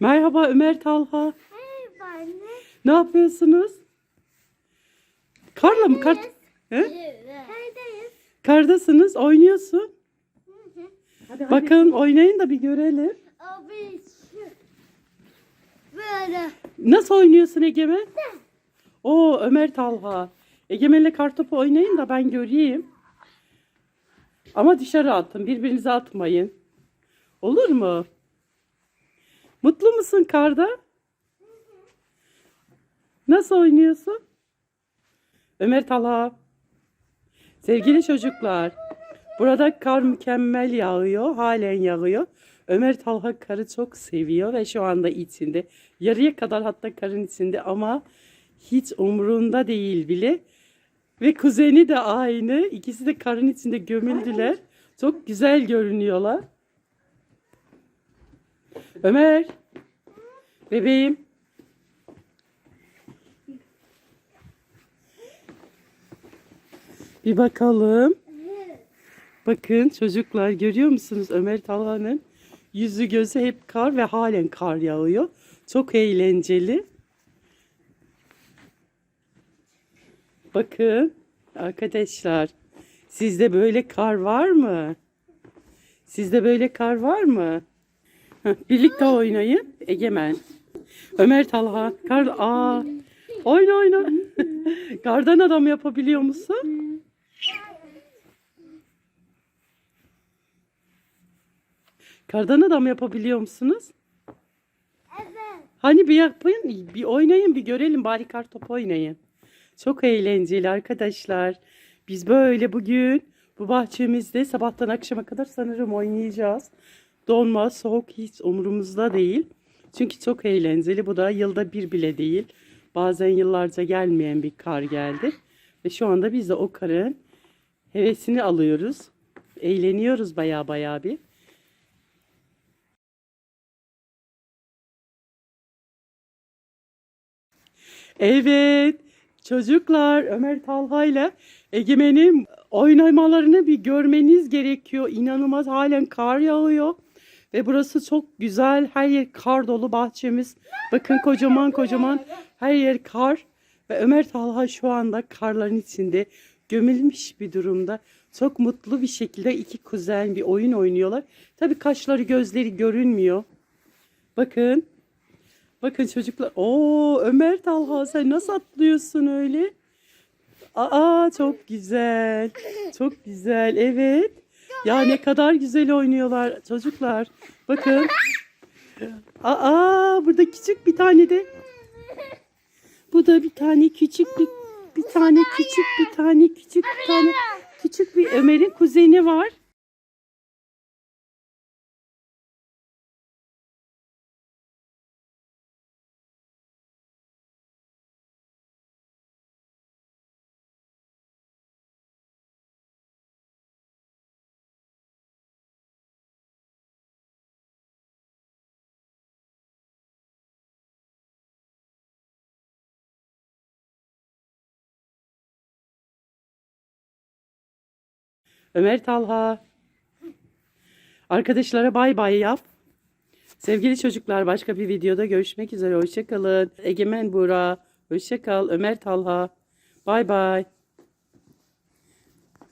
Merhaba Ömer Talha. Merhaba anne. Ne yapıyorsunuz? Karla mı? Kar... He? Neredeyiz? Kardasınız, oynuyorsun. Hadi hadi. Bakalım oynayın da bir görelim. Abi. Böyle. Nasıl oynuyorsun Egemen? Oo Ömer Talha. Egemen'le kartopu oynayın da ben göreyim. Ama dışarı atın. Birbirinize atmayın. Olur mu? Mutlu musun karda? Nasıl oynuyorsun? Ömer Talha. Sevgili çocuklar. Burada kar mükemmel yağıyor. Halen yağıyor. Ömer Talha karı çok seviyor ve şu anda içinde. Yarıya kadar hatta karın içinde ama hiç umrunda değil bile. Ve kuzeni de aynı. İkisi de karın içinde gömüldüler. Çok güzel görünüyorlar. Ömer. Bebeğim. Bir bakalım. Bakın çocuklar görüyor musunuz Ömer Talha'nın yüzü gözü hep kar ve halen kar yağıyor. Çok eğlenceli. Bakın arkadaşlar sizde böyle kar var mı? Sizde böyle kar var mı? Birlikte oynayın. Egemen. Ömer Talha. Kar, aa, oyna oyna. Kardan adam yapabiliyor musun? Kardan adam yapabiliyor musunuz? Evet. Hani bir yapın, bir oynayın, bir görelim. Bari kartop oynayın. Çok eğlenceli arkadaşlar. Biz böyle bugün bu bahçemizde sabahtan akşama kadar sanırım oynayacağız. Donma, soğuk hiç umurumuzda değil. Çünkü çok eğlenceli. Bu da yılda bir bile değil. Bazen yıllarca gelmeyen bir kar geldi. Ve şu anda biz de o karın hevesini alıyoruz. Eğleniyoruz baya baya bir. Evet. Çocuklar Ömer Talha ile Egemen'in oynamalarını bir görmeniz gerekiyor. İnanılmaz halen kar yağıyor. Ve burası çok güzel. Her yer kar dolu bahçemiz. Bakın kocaman kocaman her yer kar. Ve Ömer Talha şu anda karların içinde gömülmüş bir durumda. Çok mutlu bir şekilde iki kuzen bir oyun oynuyorlar. Tabii kaşları gözleri görünmüyor. Bakın. Bakın çocuklar. Oo Ömer Talha sen nasıl atlıyorsun öyle? Aa çok güzel. Çok güzel. Evet. Ya ne kadar güzel oynuyorlar çocuklar. Bakın. Aa burada küçük bir tane de. Bu da bir tane küçük bir bir tane küçük bir tane küçük bir tane küçük bir Ömer'in kuzeni var. Ömer Talha. Arkadaşlara bay bay yap. Sevgili çocuklar başka bir videoda görüşmek üzere. Hoşçakalın. Egemen Buğra. Hoşçakal. Ömer Talha. Bay bay.